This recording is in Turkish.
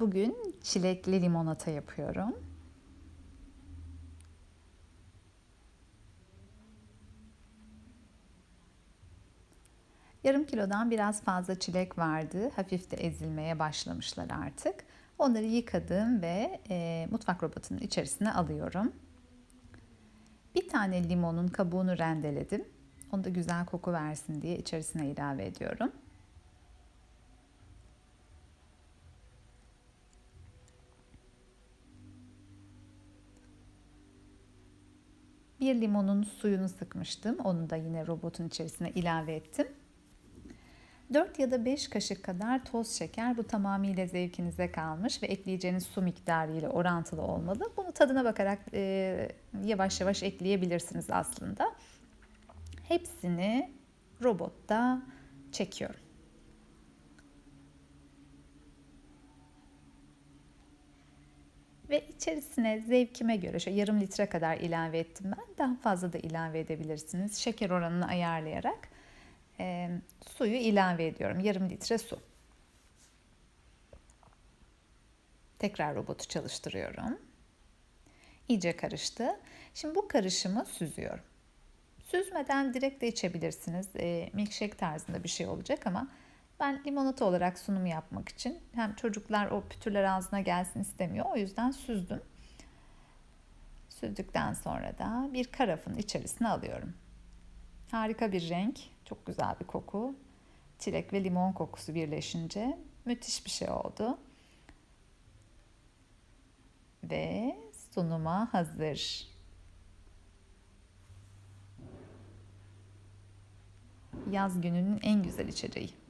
Bugün çilekli limonata yapıyorum. Yarım kilodan biraz fazla çilek vardı. Hafif de ezilmeye başlamışlar artık. Onları yıkadım ve e, mutfak robotunun içerisine alıyorum. Bir tane limonun kabuğunu rendeledim. Onu da güzel koku versin diye içerisine ilave ediyorum. Bir limonun suyunu sıkmıştım. Onu da yine robotun içerisine ilave ettim. 4 ya da 5 kaşık kadar toz şeker. Bu tamamıyla zevkinize kalmış ve ekleyeceğiniz su miktarı ile orantılı olmalı. Bunu tadına bakarak e, yavaş yavaş ekleyebilirsiniz aslında. Hepsini robotta çekiyorum. Ve içerisine zevkime göre şöyle yarım litre kadar ilave ettim ben. Daha fazla da ilave edebilirsiniz. Şeker oranını ayarlayarak e, suyu ilave ediyorum. Yarım litre su. Tekrar robotu çalıştırıyorum. İyice karıştı. Şimdi bu karışımı süzüyorum. Süzmeden direkt de içebilirsiniz. E, milkshake tarzında bir şey olacak ama ben limonata olarak sunum yapmak için hem çocuklar o pütürler ağzına gelsin istemiyor. O yüzden süzdüm. Süzdükten sonra da bir karafın içerisine alıyorum. Harika bir renk, çok güzel bir koku. Çilek ve limon kokusu birleşince müthiş bir şey oldu. Ve sunuma hazır. Yaz gününün en güzel içeceği.